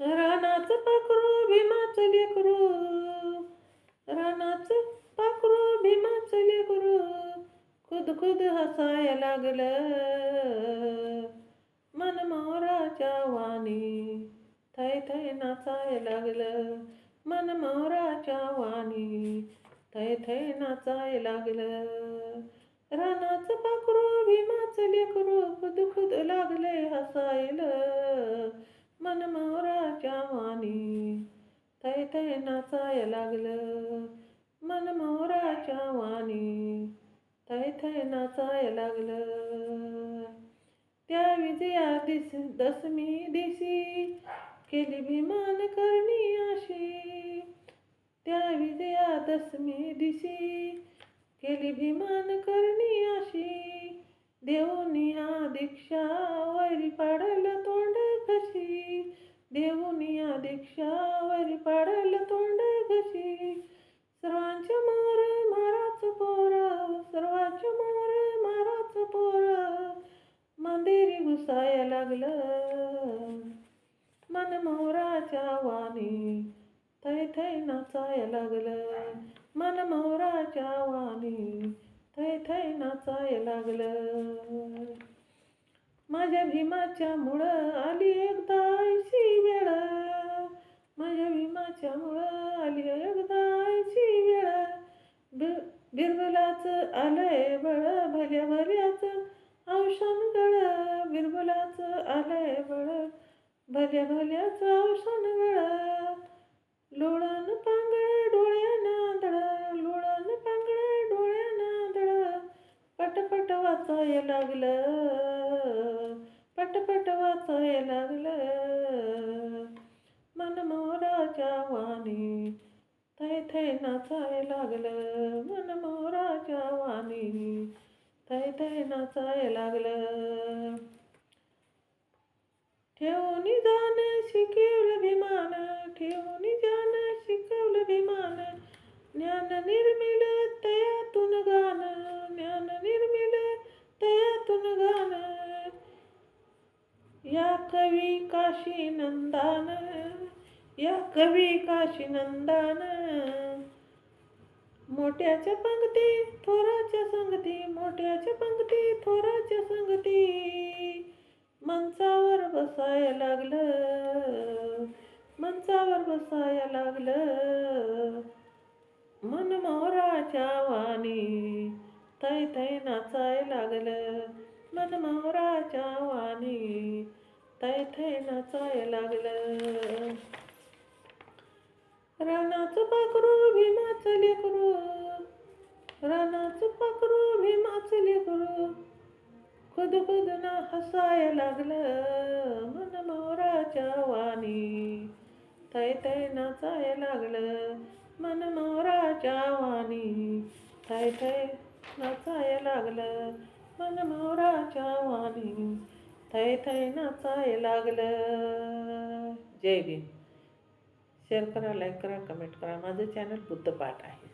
रानाचं पाखरू भीमाचं लेकरू रानाचं पाखरू भीमाचं लेकरू खुद खुद हसाय लागलं. मन मोराच्या वाणी थै थै नाचाय लागलं. मन मोराच्या वाणी थै थै नाचाय लागलं. रानाचं पाखरू भीमाचं लेकरू खुद खुद लागले हसायला. मन मोराच्या वाणी? थै थै नाचाय लागलं. मन मोराच्या वाणी? थै थै नाचाय लागलं. त्या विजया दिस दसमी दिशी केली भीमान करणी आशी त्या विजया दसमी दिशी केली भीमान करणी आशी देऊनिया दीक्षा वैरी पाडल लागलं. मन मोराच्या वाणी थै थै नाचाय लागलं. मन मोराच्या वाणी थै थै नाचाय लागलं. माझ्या भीमाच्या मुळं आली एकदा ऐशी वेळ. माझ्या भीमाच्या मुळं आली भल्या भल्याचं औषण गळा लोळण पांगळ डोळ्या आंधळ. लोळण पांगळ डोळ्या आंधळ. पटपट वाचाय लागलं. पटपट वाचाय लागलं. मनमोराच्या वाणी थै थै नाचाय लागलं. मनमोराच्या वाणी थै थै नाचाय लागलं. ठेवून जाण शिकवलं भीमान ठेवून जाण शिकवलं भीमान ज्ञान निर्मिल तयातून गाण ज्ञान निर्मिल तयातून गान या कवी काशी नंदान या कवी काशी नंदान. मोठ्याच्या पंक्ती थोराच्या संगती मोठ्याच्या पंक्ती थोराच्या संगती. बसाय लागलं. मंचावर बसाय लागलं. मन मोराच्या वाणी तै तै नाचाय लागलं. मन मोराच्या वाणी तै तै नाचाय लागलं. रानाचं पाखरू भीमाचं लेकरू. रानाचं पाखरू भीमाचं लेकरू. खुद खुद ना हसाय लागलं मन मोराच्या वाणी तय तय नाचाय लागलं मन मोराच्या वाणी तय तय नाचाय लागलं मन मोराच्या वाणी थै थै नाचाय लागलं जय भीम शेअर करा लाईक करा कमेंट करा माझं चॅनल बुद्धपाठ आहे